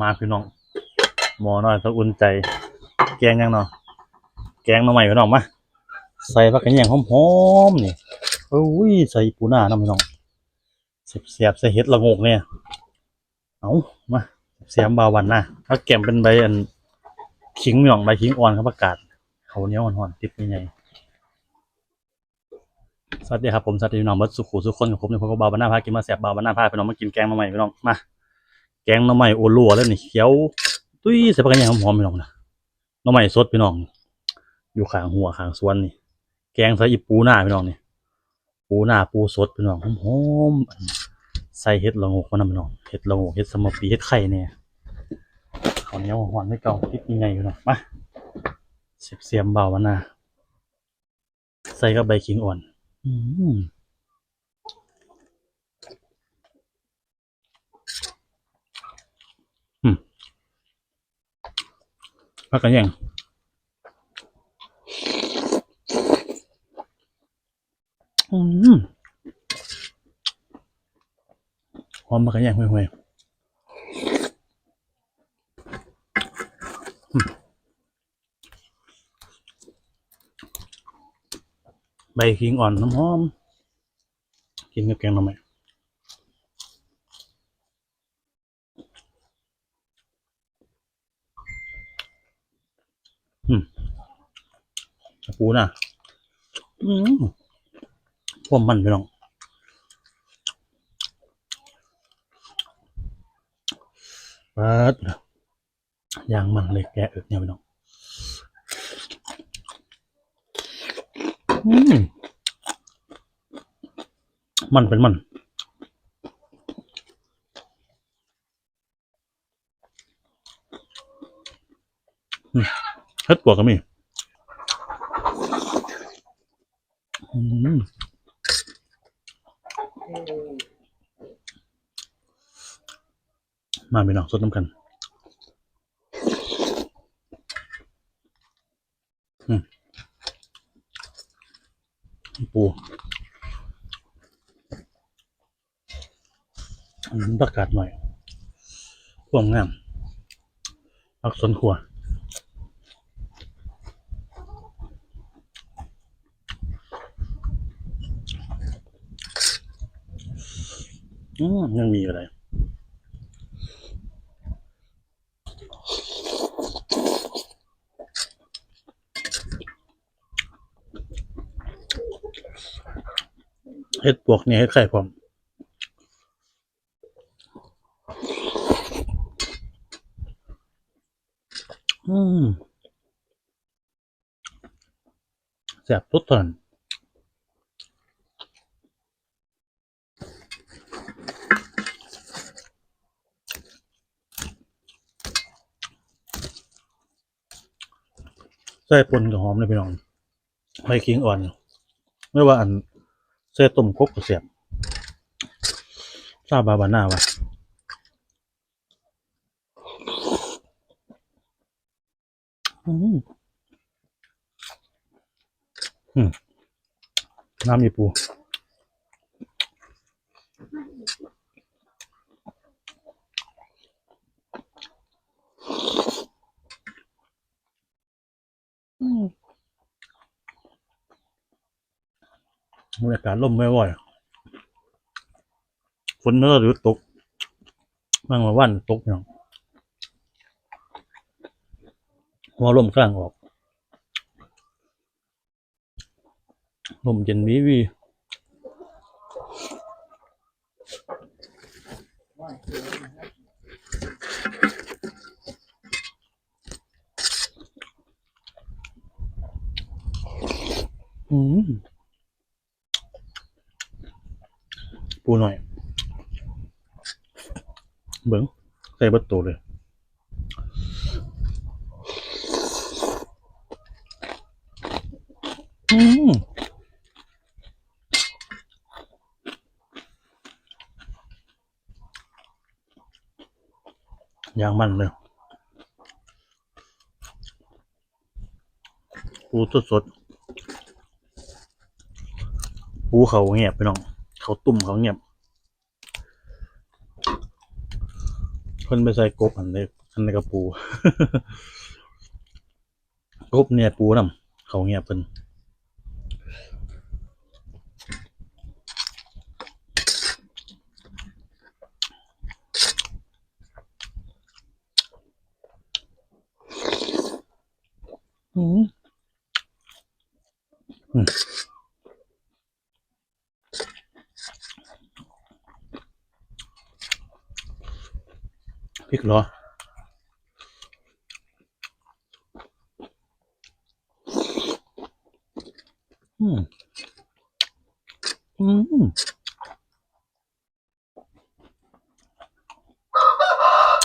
มาพี่น้องหมอน้อยต้องอุ่นใจ แกงยังเนาะแกงหน่อใหม่พี่น้องมาใส่ผักกระเหยี่ยงหอมๆนี่โอ้ยใส่ปูหน้าน้ำพี่น้องเสียบใส่เห็ดละงกเนี่ยเอามาเสียมบาวันนะถ้าแกมเป็นใบอันขิงพี่น้องใบขิงอ่อนครับประกาศเขาเนี้ยอ่อนๆติดยังไงสวัสดีครับผมสวัสดีพี่น้องเบัดสุขุสุขคนกับผมเนี่ยผมก็บาวบานนาพากินมาแสบบาวบานนาพาพี่น้องมากินแกงหน่อใหม่พี่น้องมา แกงหน่อไม้โอลัวแล้วนี่เขียวตุ้ยใส่ผักกระเหรี่ยงหอมๆพี่น้องนะหน่อไม้สดพี่น้องอยู่ข้างหัวข้างสวนนี่แกงใส่อีปูหน้าพี่น้องนี่ปูหน้าปูสดพี่น้องหอมๆใส่เห็ดละงกมานำพี่น้องเห็ดละงกเห็ดสมปีเห็ดไข่เนี่ยข้าวเหนียวหวานไม่เก่าพริกยังไงพี่น้องมาเสียบเสียมเบาวันนะใส่กับใบขิงอ่อน อืม พักกันยังอืมหอมพักกันยังห่วยๆใบขิงอ่อนน้ำหอม กินกับแกงหน่อไม้ ปูน่ะอืมพวกมันไปน้องเปิดยางมันเลยแกะเอิกเนี่ยไปน้องอืมมันเป็นมันอืมเฮ็ ดปวกก็มีมาไปหน้องสดน้ำกันปูประกาศหน่อยความงามอักษรขัว มยังมีอะไรเฮ็ดปวกเนี่ยเฮ็ดไข่พร้อมอืมแซ่บทุกตอนใส้ปนกับหอมเลยพี่น้องหอยคิงอ่อนไม่ว่าอันเส้ต้มกบก็เสียบซาบาบาน่าวะอืมอืมน้ำยีปู บรรยากาศลมไม่ไหวฝนเนอหรือตกบางวันตกอย่างหัวลมกลางออกลมเย็นวีวีอืม ปูหน่อย เบิ้งใส่บัตโตเลยอืมยางมันเลยปูสดสดๆปูเขาเงียบไปน้อง เขาตุ่มเขาเงียบคนไปใส่กบอันนี้อันในกระปูกบเนี่ยปูนํเขาเงียบเพิ่นอืมอืม พริกเหรออืมอืม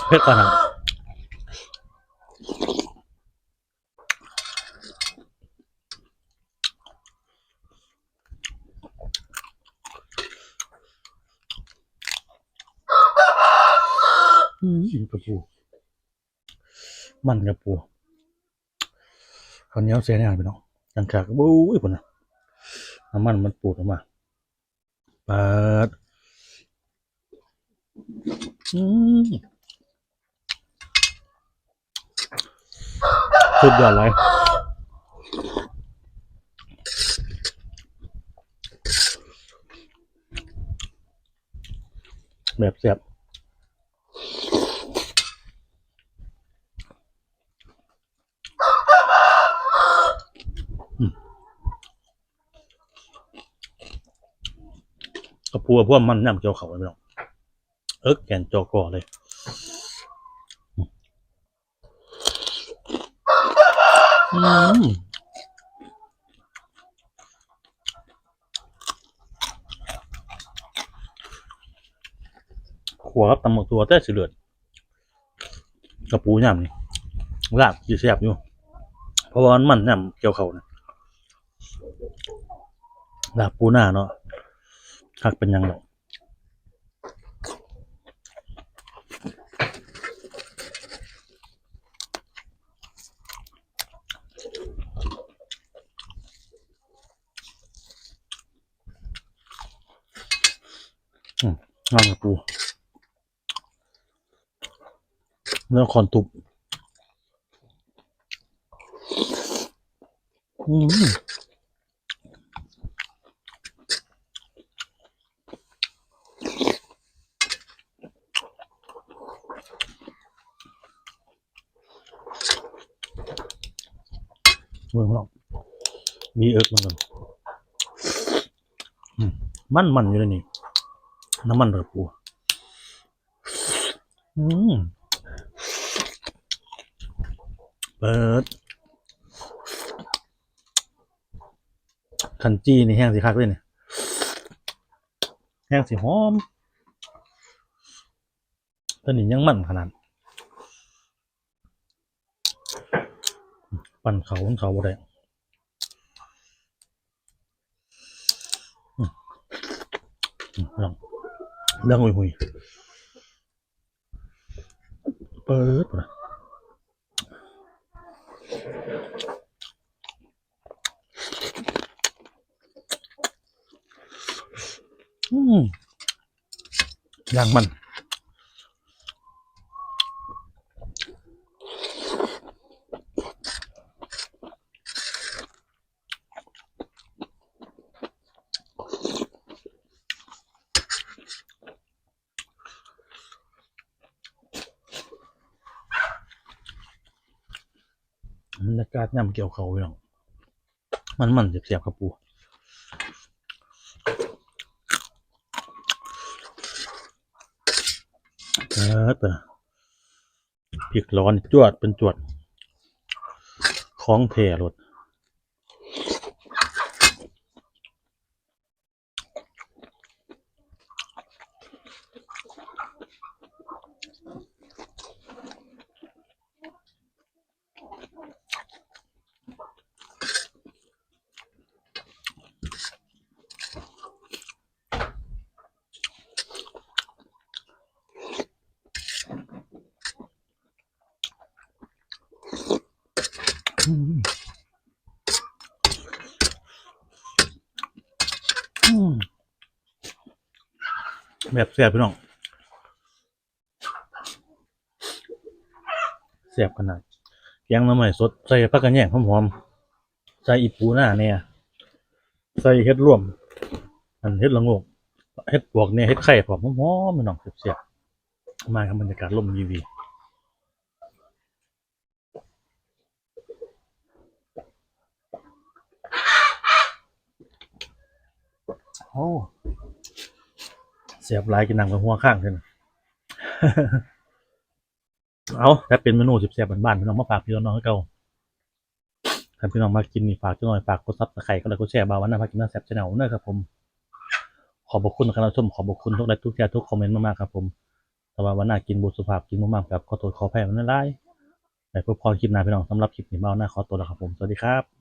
เผ็ดกว่านะ อืมกระปู มันกระปูข้าวเหนียวเสียแน่ไปเนาะจังขากบู้ยพุ่นนะน้ำมันมันปูดออกมาเปิดสุดยอดเลยแบบเสียบ กระปูกับพวกมันย่ำเกี่ยวเขาเลยพี่น้องเอิกแกนจอกอเลยขัวครับตำหมกตัวแต่สิเลือดกระปูย่ำนี่ลาบอยู่แซ่บอยู่ เพราะว่ามันมันย่ำเกี่ยวเขานะลาบปูหน้าเนาะ หักเป็นยังหรอกงามกระปูเนื้อคอนตุบอืม มืองเรามีเอิร์กมันกันมันมันอยู่ในนี่น้ำมันระปูอืมเปิดขันจีนี่แห้งสีคักเลยเนี่ยแห้งสีหอมตัวนี้ยังมันขนาด ปั่นเขาปั่นเขาบ่ได้ลองเรื่องหุยหุยเปิดนะอืมย่างมันากาศย่ำเกี่ยวเขาอย่างมันมันเสียบๆครับปูเปิดเปิดพริกร้อนจวดเป็นจวด ของแท้รถอืมอืม แบบเสียบพี่น้องเสียบขนาดแกงน้ำใหม่สดใส่ผักกระแยงหอมๆใส่อีปูหน้าเนี่ยใส่เฮ็ดร่วม อันเฮ็ดละงกเฮ็ดปวกเนี่ยเฮ็ดไข่พร้อมหอมพี่น้องเสียบๆมาครับบรรยากาศลมวีวีโอ้ เสียบลายกินน้ำกับหัวข้างขึ้นเอาแต่เป็นเมนูสิบแซ่บบ้านๆพี่น้องมาฝากพี่น้องให้เก่าถ้าพี่น้องมากินนี่ฝากจังหน่อยฝากกดซับสไครต์ก็แล้วก็แชร์บาวันนะพากินน้าแซ่บชาแนลนะครับผม ขอบคุณนะครับชมขอบคุณทุกไลค์ทุกแชร์ทุกคอมเมนต์มากๆครับผมแต่ว่าวันหน้ากินบุตรสุภาพกินมากๆครับขอโทษขอแพ้มันได้แต่พบพอคลิปหน้าพี่น้องสำหรับคลิปนี้เบาหน้าขอตัวแล้วครับผมสวัสดีครับ